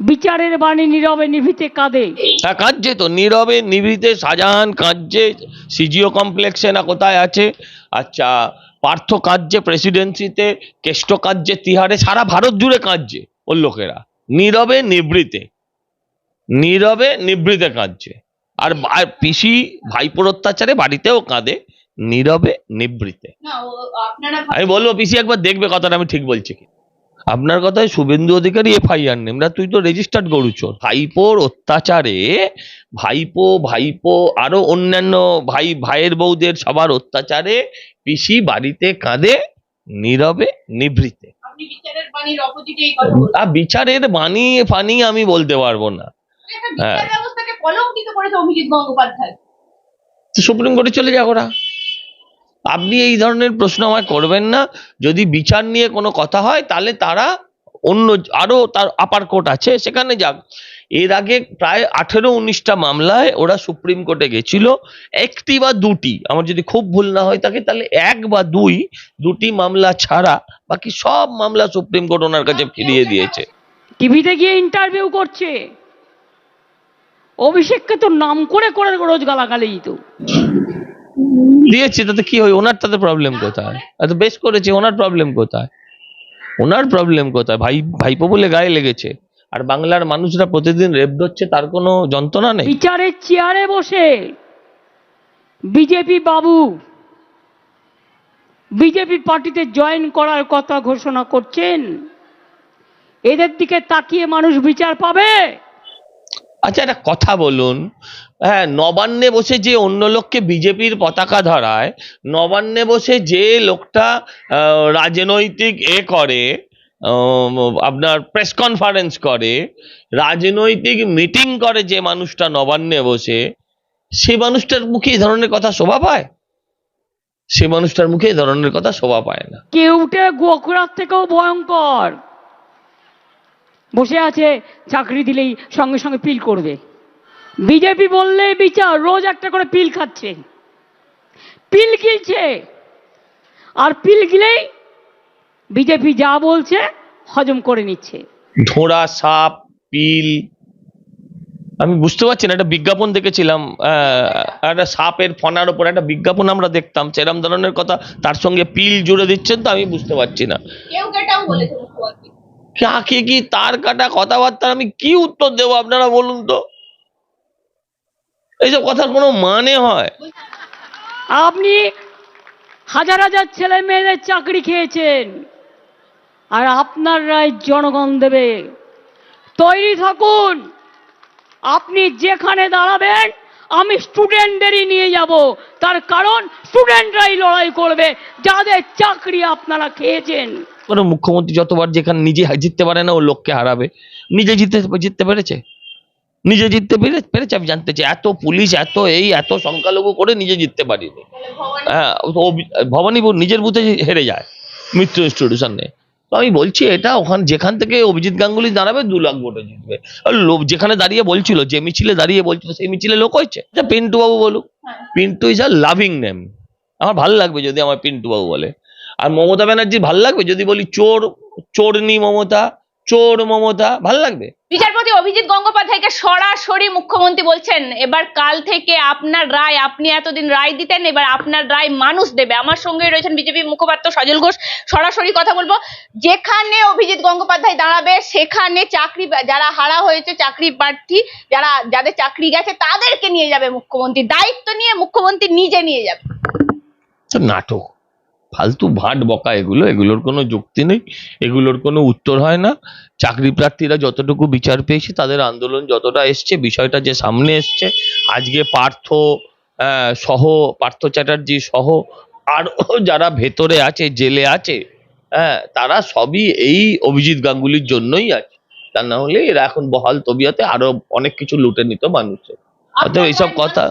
বিচারের বাণী নীরবে নিভিতে কাঁদে। হ্যাঁ কাঁদছে তো নীরবে নিভৃতে শাহজাহান কাঁদছে সিজিও কমপ্লেক্সে না কোথায় আছে? আচ্ছা পার্থ কাঁদছে প্রেসিডেন্সিতে কেষ্ট কাঁদছে তিহারে সারা ভারত জুড়ে কাঁদছে ওর লোকেরা। নীরবে নিবৃতে নীরবে নিবৃতে কাঁদছে। আর আর পিসি ভাইপোর অত্যাচারে বাড়িতেও কাঁদে নীরবে নিবৃতে। না ও- আপনারা আমি বলব পিসি একবার দেখবে কথাটা আমি ঠিক বলছি কি আপনার কথায় শুভেন্দু অধিকারী এফআইআর নেম না তুই তো রেজিস্টার্ড গরুচোর ভাইপোর অত্যাচারে ভাইপো ভাইপো আরও অন্যান্য ভাই ভাইয়ের বউদের সবার অত্যাচারে পিসি বাড়িতে কাঁদে নীরবে নিভৃতে। বিচারের বাণী ফানি আমি বলতে পারব না। হ্যাঁ। সুপ্রিম কোর্টে চলে যাক ওরা। আপনি এই ধরনের প্রশ্ন আমায় করবেন না। যদি বিচার নিয়ে কোনো কথা হয় তাহলে তারা অন্য আরও তার আপার কোর্ট আছে সেখানে যাক। এর আগে প্রায় আঠেরো উনিশটা মামলায় ওরা সুপ্রিম কোর্টে গেছিল। একটি বা দুটি আমার যদি খুব ভুল না হয় থাকে তাহলে এক বা দুই দুটি মামলা ছাড়া বাকি সব মামলা সুপ্রিম কোর্ট ওনার কাছে ফিরিয়ে দিয়েছে। টিভিতে গিয়ে ইন্টারভিউ করছে। অভিষেককে তো নাম করে করে রোজ গালাগালি তো দিয়েছে তাতে কি হয়? ওনার তাতে প্রবলেম কোথায়? এত বেশ করেছে ওনার প্রবলেম কোথায়? ওনার প্রবলেম কোথায়? ভাই ভাইপো বলে গায়ে লেগেছে। আর বাংলার মানুষরা প্রতিদিন রেপ হচ্ছে তার কোনো যন্ত্রণা নেই। বিচারের চেয়ারে বসে বিজেপি বাবু বিজেপি পার্টিতে জয়েন করার কথা ঘোষণা করছেন। এদের দিকে তাকিয়ে মানুষ বিচার পাবে। আচ্ছা একটা কথা বলুন। হ্যাঁ নবান্নে বসে যে অন্য লোককে বিজেপির পতাকা ধরায়, নবান্নে বসে যে লোকটা রাজনৈতিক এ করে আপনার প্রেস কনফারেন্স করে, রাজনৈতিক মিটিং করে যে মানুষটা নবান্নে বসে, সে মানুষটার মুখে এই ধরনের কথা শোভা পায়? সে মানুষটার মুখে এই ধরনের কথা শোভা পায় না। কেউটে গোখরার থেকেও ভয়ঙ্কর। বসে আছে চাকরি দিলেই সঙ্গে সঙ্গে পিল করবে। বিজেপি বললে বিচার রোজ একটা করে পিল খাচ্ছে। পিল গিলছে। আর পিল গিলেই বিজেপি যা বলছে হজম করে নিচ্ছে। ধোঁড়া সাপ পিল। আমি বুঝতে পারছি না একটা বিজ্ঞাপন দেখেছিলাম আহ, একটা সাপের ফনার ওপর একটা বিজ্ঞাপন আমরা দেখতাম সেরম ধরনের কথা তার সঙ্গে পিল জুড়ে দিচ্ছেন তো আমি বুঝতে পারছি না। কাকে কি তার কাটা কথাবার্তা আমি কি উত্তর দেবো আপনারা বলুন তো? এইসব কথার কোনো মানে হয়? আপনি হাজার হাজার ছেলে মেয়েদের চাকরি খেয়েছেন, আর আপনার রায় জনগণ দেবে। তৈরি থাকুন, আপনি যেখানে দাঁড়াবেন, আমি স্টুডেন্টদেরই নিয়ে যাব। তার কারণ স্টুডেন্টরাই লড়াই করবে, যাদের চাকরি আপনারা খেয়েছেন। কোনো মুখ্যমন্ত্রী যতবার যেখানে নিজে জিততে পারে না ও লোককে হারাবে। নিজে জিততে জিততে পেরেছে? নিজে জিততে পেরে পেরেছে আমি জানতে চাই। এত পুলিশ এত এই এত সংখ্যালঘু করে নিজে জিততে পারিনি। ভবানী হ্যাঁ ও ভবানীপুর নিজের বুথে হেরে যায় মিত্র ইনস্টিটিউশনে তো আমি বলছি এটা ওখান যেখান থেকে অভিজিৎ গাঙ্গুলি দাঁড়াবে দু লাখ ভোটে জিতবে। লোক যেখানে দাঁড়িয়ে বলছিল যে মিছিলে দাঁড়িয়ে বলছিল সেই মিছিলে লোক হয়েছে? আচ্ছা পিন্টু বাবু বলুক। হ্যাঁ। Pintu is a loving name আমার ভালো লাগবে যদি আমার পিন্টু বাবু বলে। আর মমতা ব্যানার্জি ভালো লাগবে যদি বলি চোর, চোরনি মমতা, চোর মমতা, ভালো লাগবে। বিচারপতি অভিজিৎ গঙ্গোপাধ্যায়কে সরাসরি মুখ্যমন্ত্রী বলছেন, এবার কাল থেকে আপনার রায়, আপনি এতদিন রায় দিতেন, এবার আপনার রায় মানুষ দেবে। আমার সঙ্গে রয়েছেন বিজেপি মুখপাত্র সজল ঘোষ। সরাসরি কথা বলব, যেখানে অভিজিৎ গঙ্গোপাধ্যায় দাঁড়াবে, সেখানে চাকরি, যারা হারা হয়েছে, চাকরি প্রার্থী, যারা, যাদের চাকরি গেছে, তাদেরকে নিয়ে যাবে মুখ্যমন্ত্রী। দায়িত্ব নিয়ে মুখ্যমন্ত্রী নিজে নিয়ে যাবে। নাটক। ফালতু ভাট বকা এগুলো এগুলোর কোনো যুক্তি নেই এগুলোর কোনো উত্তর হয় না। চাকরি প্রার্থীরা যতটুকু বিচার পেয়েছে তাদের আন্দোলন যতটা এসছে বিষয়টা যে সামনে এসছে আজকে পার্থ সহ পার্থ চ্যাটার্জি সহ আরও যারা ভেতরে আছে জেলে আছে হ্যাঁ তারা সবই এই অভিজিৎ গাঙ্গুলির জন্যই আছে। তা না হলে এরা এখন বহাল তবিয়াতে আরও অনেক কিছু লুটে নিত মানুষের। অতএব এইসব কথা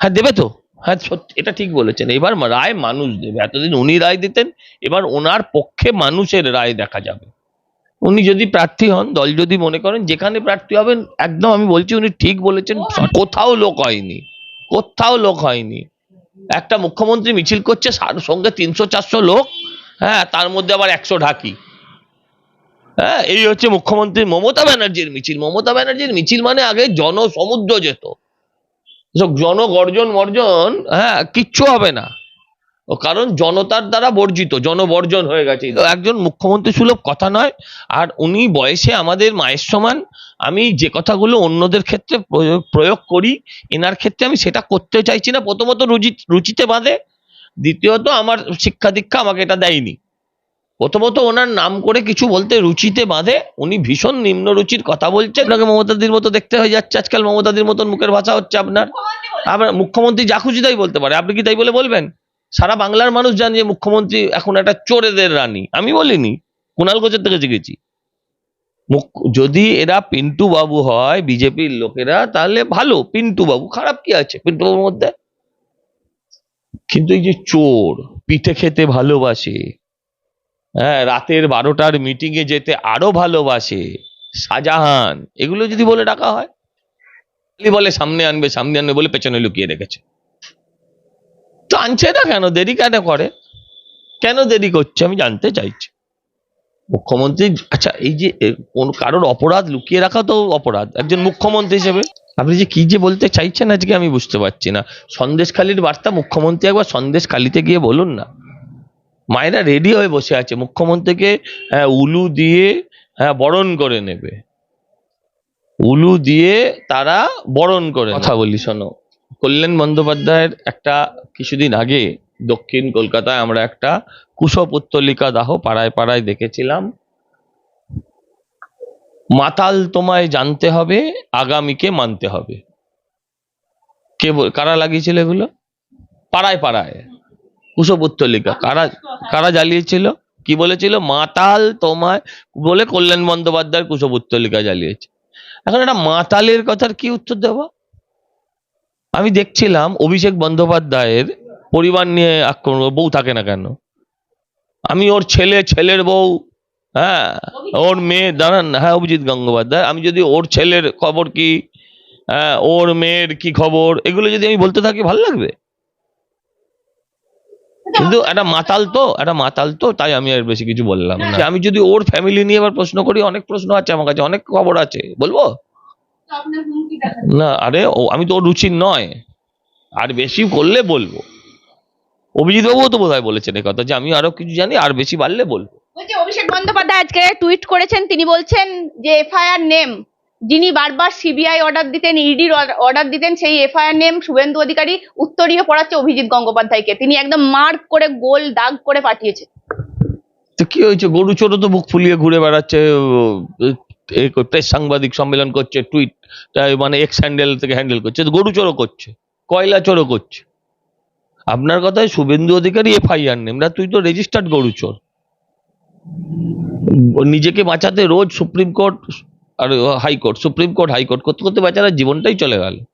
হ্যাঁ দেবে তো। হ্যাঁ সত্যি এটা ঠিক বলেছেন। এবার রায় মানুষ দেবে। এতদিন উনি রায় দিতেন এবার ওনার পক্ষে মানুষের রায় দেখা যাবে। উনি যদি প্রার্থী হন দল যদি মনে করেন যেখানে প্রার্থী হবেন একদম আমি বলছি উনি ঠিক বলেছেন কোথাও লোক হয়নি কোথাও লোক হয়নি। একটা মুখ্যমন্ত্রী মিছিল করছে সঙ্গে তিনশো চারশো লোক হ্যাঁ তার মধ্যে আবার একশো ঢাকি। হ্যাঁ এই হচ্ছে মুখ্যমন্ত্রী মমতা ব্যানার্জির মিছিল। মমতা ব্যানার্জির মিছিল মানে আগে জনসমুদ্র যেত। জনগর্জন মর্জন হ্যাঁ কিচ্ছু হবে না। কারণ জনতার দ্বারা বর্জিত, জনবর্জন হয়ে গেছে। একজন মুখ্যমন্ত্রী সুলভ কথা নয়, আর উনি বয়সে আমাদের মায়ের সমান। আমি যে কথাগুলো অন্যদের ক্ষেত্রে প্রয়োগ প্রয়োগ করি, এনার ক্ষেত্রে আমি সেটা করতে চাইছি না। প্রথমত রুচি রুচিতে বাঁধে, দ্বিতীয়ত আমার শিক্ষা দীক্ষা আমাকে এটা দেয়নি। প্রথমত ওনার নাম করে কিছু বলতে রুচিতে বাঁধে, উনি ভীষণ নিম্ন রুচির কথা বলছে আপনাকে মমতাদির মতো দেখতে হয়ে যাচ্ছে আজকাল, মমতাদির মতন মুখের ভাষা হচ্ছে আপনার। আপনার মুখ্যমন্ত্রী যা খুশি তাই বলতে পারে, আপনি কি তাই বলে বলবেন? সারা বাংলার মানুষ জানে যে মুখ্যমন্ত্রী এখন একটা চোরেদের রানী, আমি বলিনি কুণাল ঘোষের থেকে শিখেছি। মুখ- যদি এরা পিন্টু বাবু হয়, বিজেপির লোকেরা, তাহলে ভালো, পিন্টু বাবু, খারাপ কি আছে পিন্টু বাবুর মধ্যে? কিন্তু এই যে চোর, পিঠে খেতে ভালোবাসে হ্যাঁ রাতের বারোটার মিটিং এ যেতে আরও ভালোবাসে, শাহজাহান। এগুলো যদি বলে ডাকা হয় বলে সামনে আনবে সামনে আনবে বলে পেছনে লুকিয়ে রেখেছে। তো আনছে না কেন? দেরি কেন করে? কেন দেরি করছে? আমি জানতে চাইছি। মুখ্যমন্ত্রী আচ্ছা এই যে কোন কারোর অপরাধ লুকিয়ে রাখা তো অপরাধ, একজন মুখ্যমন্ত্রী হিসেবে। আপনি যে কি যে বলতে চাইছেন আজকে আমি বুঝতে পারছি না। সন্দেশখালির বার্তা মুখ্যমন্ত্রী একবার সন্দেশখালিতে গিয়ে বলুন না। মায়েরা রেডি হয়ে বসে আছে। মুখ্যমন্ত্রীকে হ্যাঁ, উলু দিয়ে হ্যাঁ বরণ করে নেবে। উলু দিয়ে তারা বরণ করে কথা বলি শোনো। কল্যাণ বন্দ্যোপাধ্যায়ের একটা কিছুদিন আগে দক্ষিণ কলকাতায় আমরা একটা কুশপুত্তলিকা দাহ পাড়ায় পাড়ায় দেখেছিলাম। মাতাল তোমায় জানতে হবে আগামীকে মানতে হবে। কে কারা লাগিয়েছিল এগুলো? পাড়ায় পাড়ায়। কুশপুত্তলিকা কারা কারা জ্বালিয়েছিল? কি বলেছিল? মাতাল তোমায় বলে কল্যাণ বন্দ্যোপাধ্যায় কুশপুত্তলিকা জ্বালিয়েছে। এখন একটা মাতালের কথার কি উত্তর দেব? আমি দেখছিলাম অভিষেক বন্দ্যোপাধ্যায়ের পরিবার নিয়ে আক্রমণ বউ থাকে না কেন? আমি ওর ছেলে, ছেলের বউ হ্যাঁ ওর মেয়ে, দাঁড়ান হ্যাঁ অভিজিৎ গঙ্গোপাধ্যায়, আমি যদি ওর ছেলের খবর কি হ্যাঁ ওর মেয়ের কি খবর, এগুলো যদি আমি বলতে থাকি, ভালো লাগবে? কিন্তু একটা মাতাল তো একটা মাতাল তো তাই আমি আর বেশি কিছু বললাম না। আমি যদি ওর ফ্যামিলি নিয়ে এবার প্রশ্ন করি অনেক প্রশ্ন আছে আমার কাছে অনেক খবর আছে বলব? না আরে ও আমি তো ওর রুচির নয়। আর বেশি করলে বলব। অভিজিৎ বাবুও তো বোধহয় বলেছেন এই কথা যে আমি আরও কিছু জানি আর বেশি বাড়লে বলব। বলছি অভিষেক বন্দ্যোপাধ্যায় আজকে টুইট করেছেন তিনি বলছেন যে এফআইআর নেম যিনি বারবার সিবিআই অর্ডার দিতেন ইডির অর্ডার দিতেন, সেই এফআইআর নেম শুভেন্দু অধিকারী, উত্তরীয় পড়াচ্ছে অভিজিৎ গঙ্গোপাধ্যায়কে। তিনি একদম মার্ক করে, গোল দাগ করে পাঠিয়েছেন তো কি হয়েছে? গরু চোরও তো বুক ফুলিয়ে ঘুরে বেড়াচ্ছে প্রেস সাংবাদিক সম্মেলন করছে টুইট মানে এক্স হ্যান্ডেল থেকে হ্যান্ডেল করছে গরু চোরও করছে, কয়লা চোরও করছে। আপনার কথায় শুভেন্দু অধিকারী এফআইআর নেম না, তুই তো রেজিস্টার্ড গরু চোর। নিজেকে বাঁচাতে রোজ সুপ্রিম কোর্ট আর high court supreme court high court করতে করতে বেচারা জীবনটাই চলে গেল।